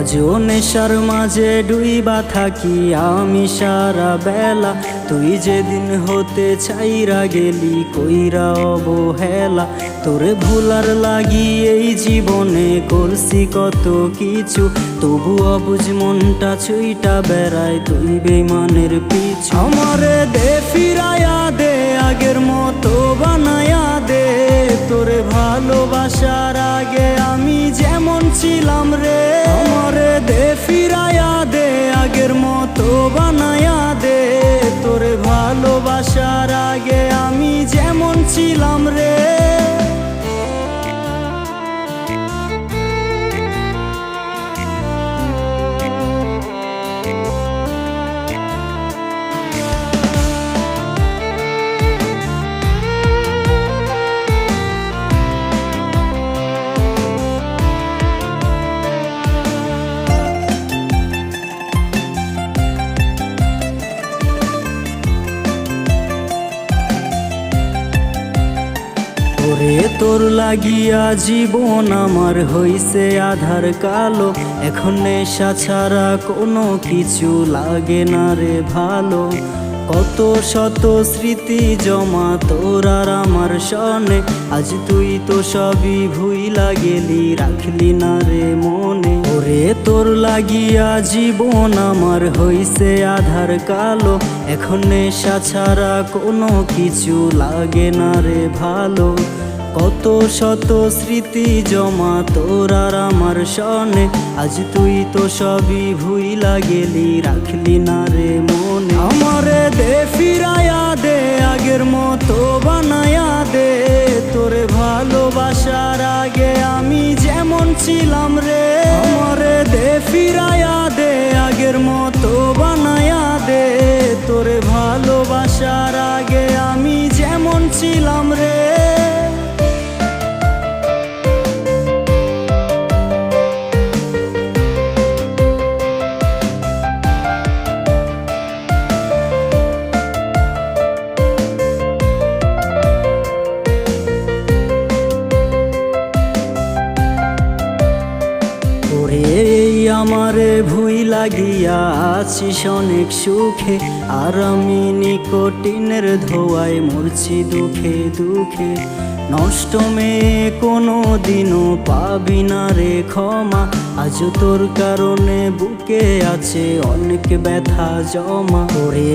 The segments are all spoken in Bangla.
আজও নেশার মাঝে ডুইবা থাকি আমি সারা বেলা। তুই যেদিন হতে চাইরা গেলি, কইরা অবহেলা। তোরে ভুলার লাগি এই জীবনে করছি কত কিছু। তবু অবুঝ মনটা ছুইটা বেড়ায় তুই বেমানের পিছু। আমারে দে ফিরায়া দে, আগের মতো বানায়া দে। তোরে ভালোবাসার আগে আমি যেমন ছিলাম রে। ফিরায়া দে আগের মতো বানায়া দে। তোরে ভালোবাসার আগে আমি যেমন ছিলাম রে। ওরে তোর লাগিয়া জীবন আমার হইছে আধার কালো। এখন নেশা ছাড়া কোনো কিছু লাগে না রে ভালো। কত শত স্মৃতি জমা তোর আর আমার সনে আজ তুই তো সবই ভুইলা গেলি, রাখলি না রে মনে। ওরে তোর লাগিয়া জীবন আমার হইছে আধার কালো। এখন নেশা ছাড়া কোনো কিছু লাগে না রে ভালো। কত শত স্মৃতি জমা তোর আর আমার সনে আজ তুই তো সবই ভুইলা গেলি, রাখলি না রে মনে। আমারে দে ফিরায়া দে, আগের মতো বানায়া দে। তোরে ভালোবাসার আগে আমি যেমন ছিলাম ফিরায়া দে আগের মতো বানায়া দে। তোরে ভালোবাসার আগে আমি যেমন ছিলাম রে। আমারে ভুই লাগিয়া আছিস অনেক সুখে, আর আমি নিকটিনের ধোয়ায় মরছি দুঃখে দুঃখে। নষ্ট মেয়ে কোনো দিনও পাবি না রে ক্ষমা, আজ তোর কারণে বুকে আছে অনেক ব্যথা জমা। ওরে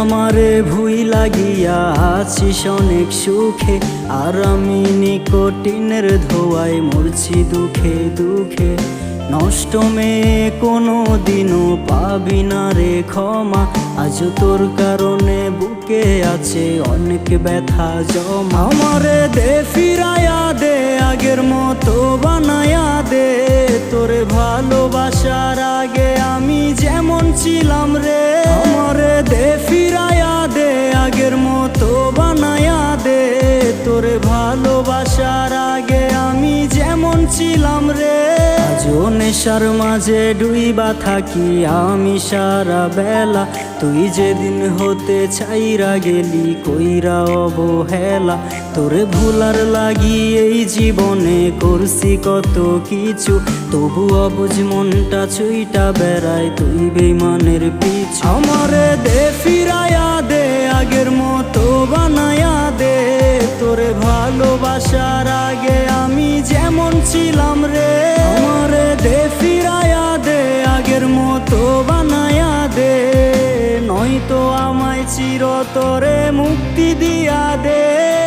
আমারে ভুই লাগিয়া আছিস অনেক সুখে, আর আমি নিকটিনের ধোয়ায় মরছি দুঃখে দুঃখে। নষ্ট মেয়ে কোনো দিনও পাবি না রে ক্ষমা। আজ তোর কারণে বুকে আছে অনেক ব্যথা জমা। আমারে দে ফিরায়া দে, আগের মতো বানায়া দে। তোরে ভালোবাসার আগে আমি যেমন ছিলাম রে। আমারে দে ফিরায়া দে, আগের মতো বানায়া দে। তোরে ভালোবাসার আগে আমি যেমন ছিলাম রে। নেশার মাঝে ডুইবা থাকি আমি সারা বেলা। তুই যেদিন হতে চাইরা গেলি, কইরা অবহেলা। তোরে ভুলার লাগি এই জীবনে করছি কত কিছু। তবু অবুঝ মনটা ছুইটা বেড়ায়, তুই বেমানের পিছু। আমারে দে ফিরায়া দে, আগের মতো বানায়া দে। তোরে ভালোবাসার আগে আমি যেমন ছিলাম চিরতরে মুক্তি দিয়া দে।